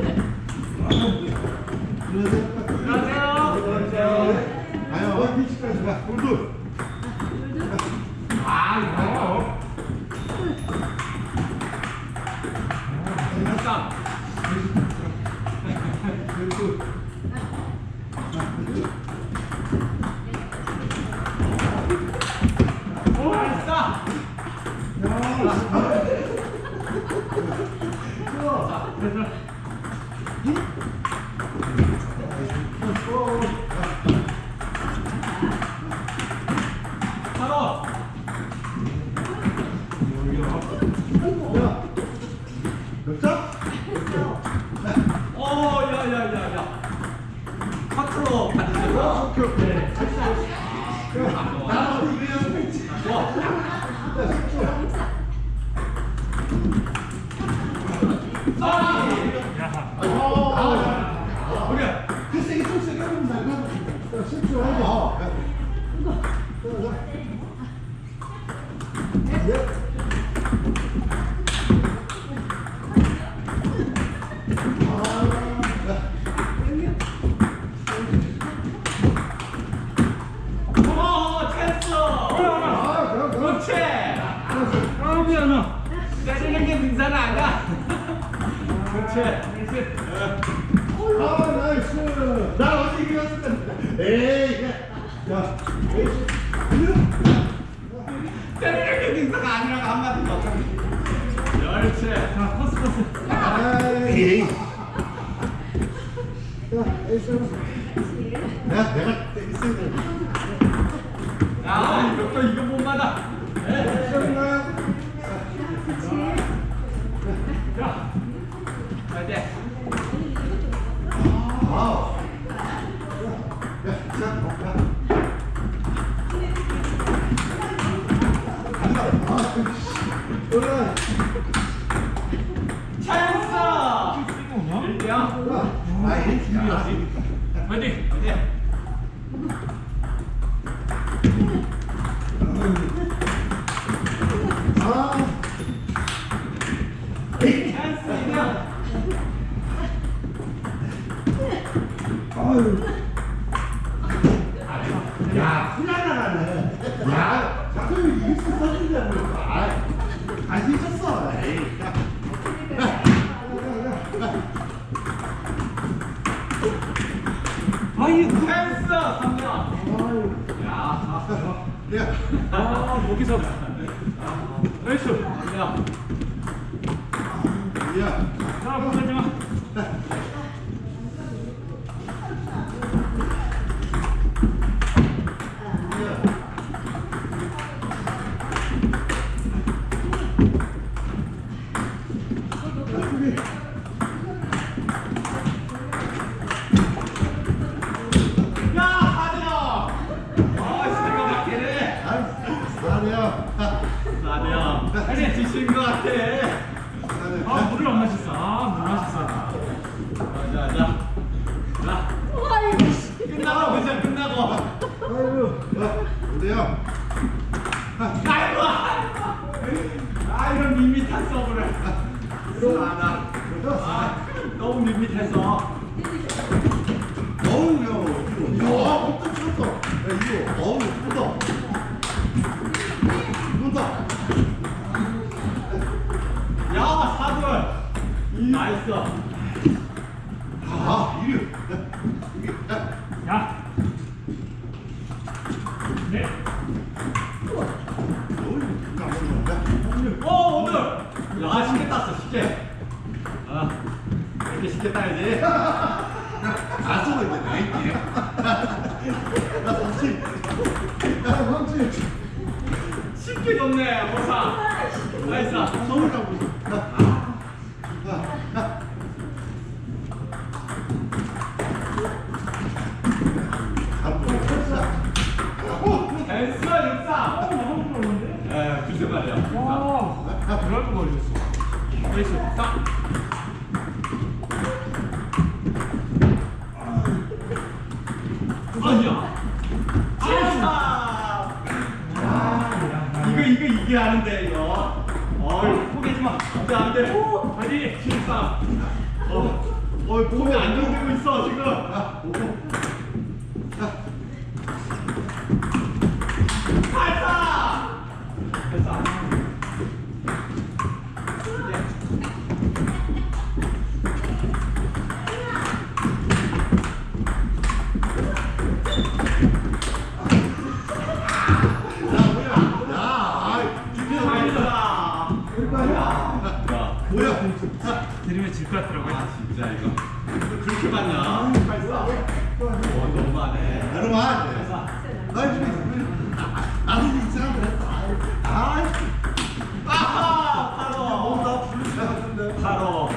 아유, 와 실수하지 마. 오 됐어 그렇지 아 미안해. 때리는 게 등산 아니야 그렇지 그렇지 아, 나이스. 나 어디 그랬을 때. 에이, 야, 에이. 때리는 게 등산가 아니라고 한마디 더 그렇지 자 코스 코스. 에이. 야, 에이스. 야, 내가 때렸어야 돼. 야 이것도 이거 못 맞아 에? 야 파이팅 이거 뭐냐? 일대야 야, 아이, 야. 파이팅 파이팅 아. 찬스 일대야 아유. 야, 훈련하라네. 야, 자꾸 이길 수 있었는데 뭐. 아, 안 잊었어. 에이. 야. 야, 야, 야, 야. 아이 3명 아유. 야 야. 아 여기서 나이스. 3명 야. 자 보내지 마. 지신 것 같아 아 물을 안 마셨어. 아물 마셨어. 자, 자, 자. 끝나고 그냥 끝나고. 아이고. 야, 어때요? 아이고, 아 이런 밋밋한 서브를. 하나. 아, 너무 밋밋해서. 어우, 야, 이거. 야, 어떤 쳤어. 야, 이거. 어우, 묻 나이스. 아, 이리. 야. 네. 나. 오, 오늘. 야, 쉽게 땄어, 쉽게. 아, 이렇게 쉽게 따야지. 안 쓰고 있네, 나이키. 나 삼치. 야, 삼치. 쉽게 줬네, 모사. 나이스. 서울 가고 있어. 안돼 이거 이거 이게 하는데 이거? 어이 포기하지 마. 안돼 안돼. 어이 어, 몸이 안 좋은 데고 있어 지금. 아, 오. 알았더라고요. 아 진짜 이거 그렇게 봤냐? 원 너무하네. 여러분, 나 지금 나도 이상한 거 했다. 아, 아, 바로. 나 부르지 않았는데. 바로.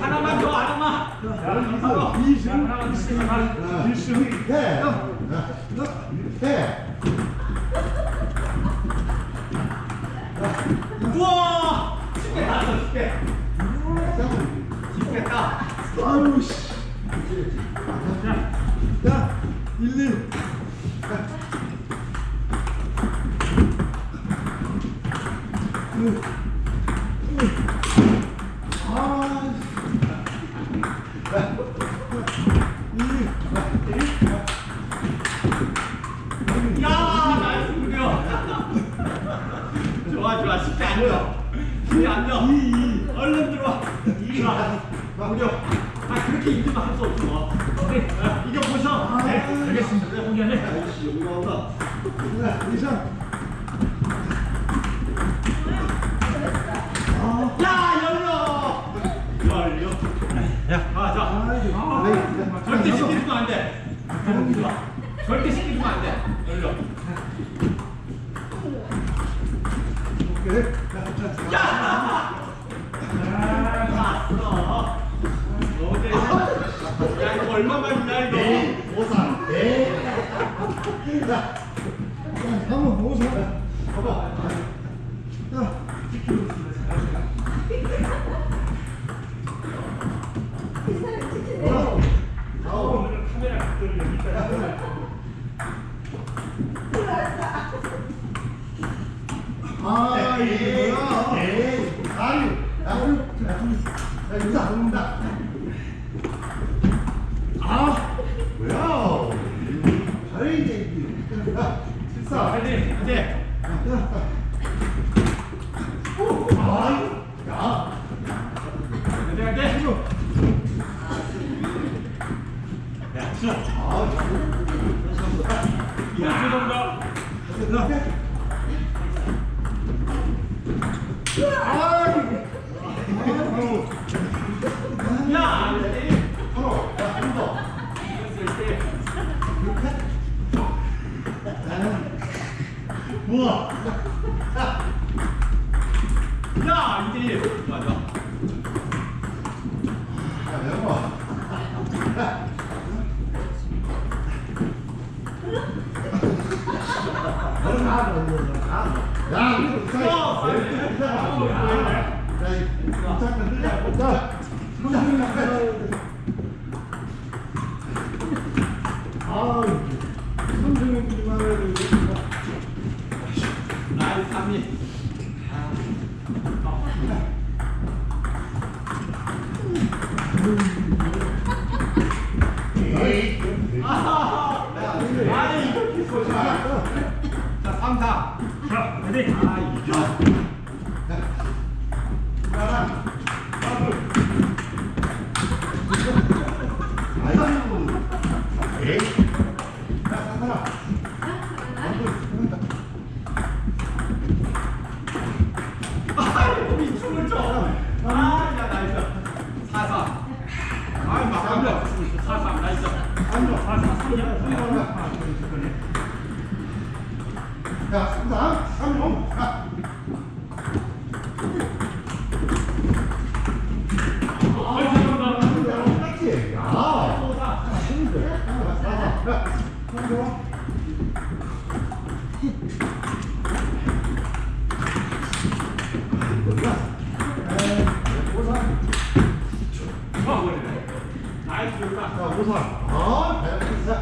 하나만 더, 하나만. 바로. 이승, 이승, 이승. 네. 네. Varmış. Ya, dilli. Thank 아저씨 여기 나온다. 이상. 야 열려. 열려. 야 가자. 아, 절대 시키면 안 돼. 절대 시키면 안 돼. 열려. 야! 아, 봤어. 어제. 야, 이거 얼마만이냐, 이거. 자, 한번 보고 싶어. 봐봐. はい、 야, 간다. 가면 너무 가. 不错，好，来，比赛。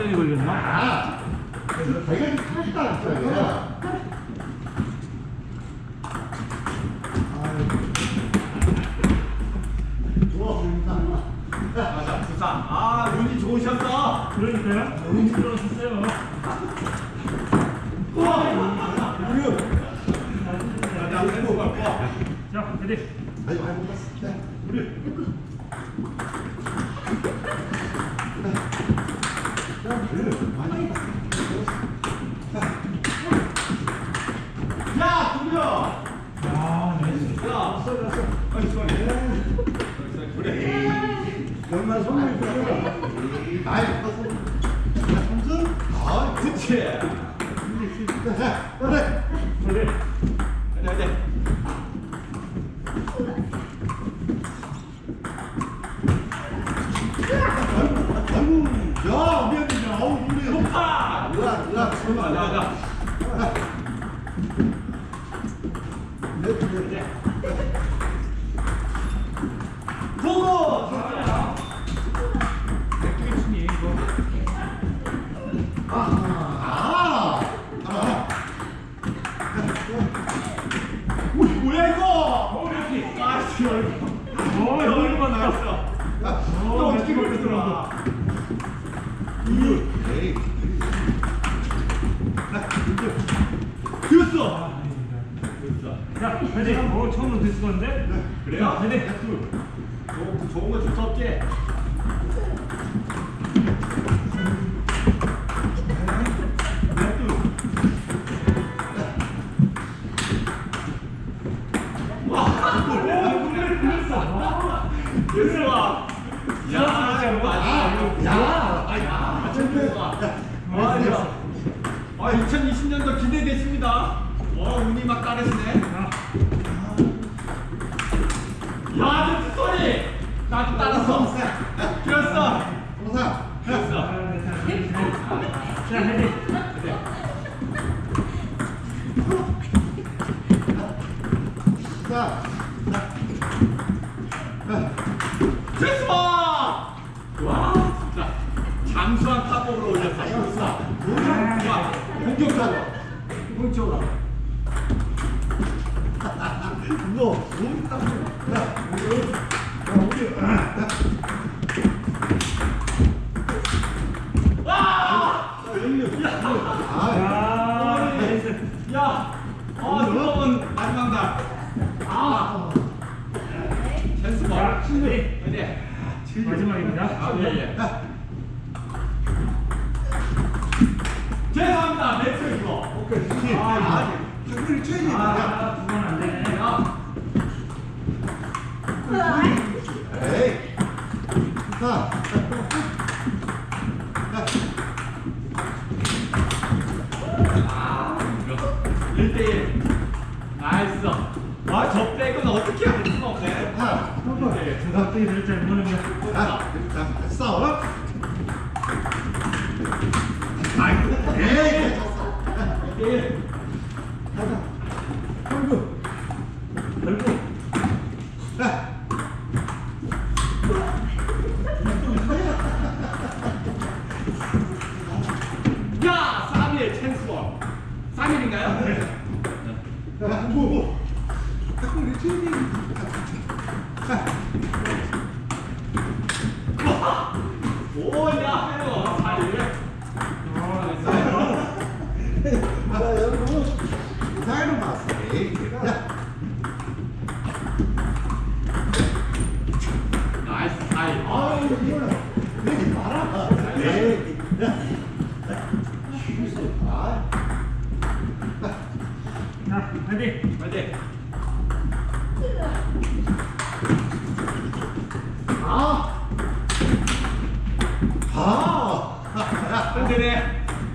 되는데. 어, 회전이 걸렸나? 아, 그래서 대가리 탔다, 진짜. 좋아 보인다. 맞아, 부산. 아, 눈이 좋으셨어. 그러니까요. 너무 힘들었었어요. 자, 왼손 갖고. 자, 레디. 아니, 많이 못 봤어. 네. 아, 네. 손을 들어가. 나이 커서. 삼성? 아, 그치? 그래. 그래. 레디. 네, 네. 아이고, 야, 미안해. 아우, 우리. 높아! 으아, 으아, 설마. 맞아, 맞아. 네, 네, 네. 보고! 백두개 치니, 이거. 아, 아. 오, 뭐야, 이거? 어, 레디. 아, 씨, 얼마. 어, 얼마 이거 나왔어? 아, 너 어떻게 걸리더라? 에이. 됐어! 아, 아닙니다. 레디. 어, 처음으로 됐었는데? 그래요? 자, 레디. 좋은, 좋은 거 줄수 없지? 됐어! 야, 아, 야, 아, 야, 맞아. 아, 2020년도 기대됐습니다. 어, 운이 막 따르시네. 자, 야, 저 소리! 나도 따랐어. 됐어. 동사. 됐어. 자, 됐어! 와, 진짜. 장수한 타법으로 올렸어. 와, 공격적으로. 공격적으로. 아, 아, 나이스. 야! 아, 뜨거운 마지막 날. 아! 찬스 볼. 자, 레디. 네. 마지막입니다. 아, 예, 예. 1대1. 나이스. 아, 저 백은 어떻게 할 수가 없네. 자, 한번. 저 갑자기 될줄 모르겠네. 자, 자, 됐어. 아이고, 에이, 됐어. 1대1. 가자. 아이고, 결국. 자. 야, 3일 찬스 볼. 3일인가요? 야, 뭐, 한글이 쳐야지. 뭐야,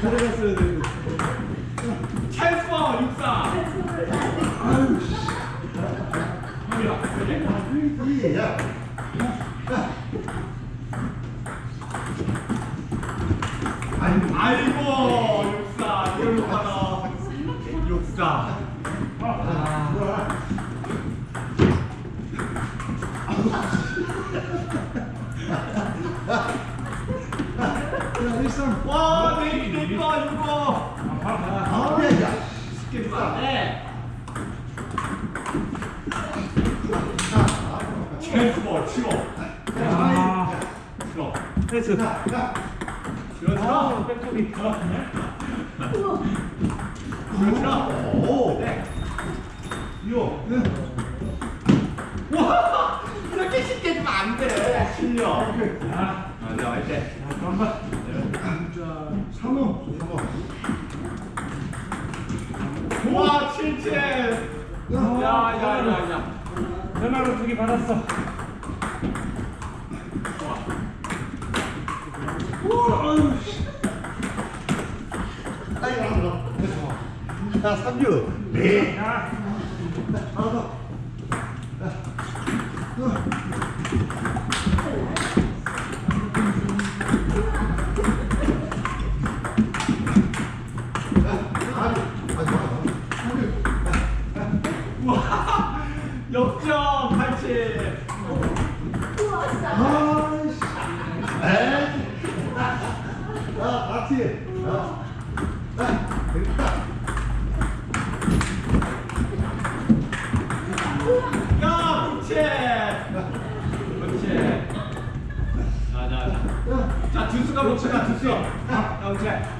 들어갔어야 되는데. 찬스볼 육사. 아유, 씨. 야. 야. 아이고. 아이고 육사. 이걸로 하나. 육사. 아, 뭐야. 야, 일상. 와, 내 내꺼 이거. 아, 야, 야. 쉽게 안 돼. 찬스볼 치고. 아, 야. 치고 치고. 백쪽이 들어갔네. 치고. 오. 네. 이거. 와, 이렇게 쉽게 주면 안 돼. 실력. 아, 맞아, 맞지. 잠깐만. 진짜. 삼호. 삼호. 와, 칠칠. 야, 야, 야, 야. 전화로 두개 받았어. 아이고. 야, 삼류. 네. 야, 역전 87. 아이씨. 에이. 됐다. 야, 그렇지. 그렇지. 자, 자, 자. 야. 자, 주스가 봅시다, 주스. 자, 그렇지.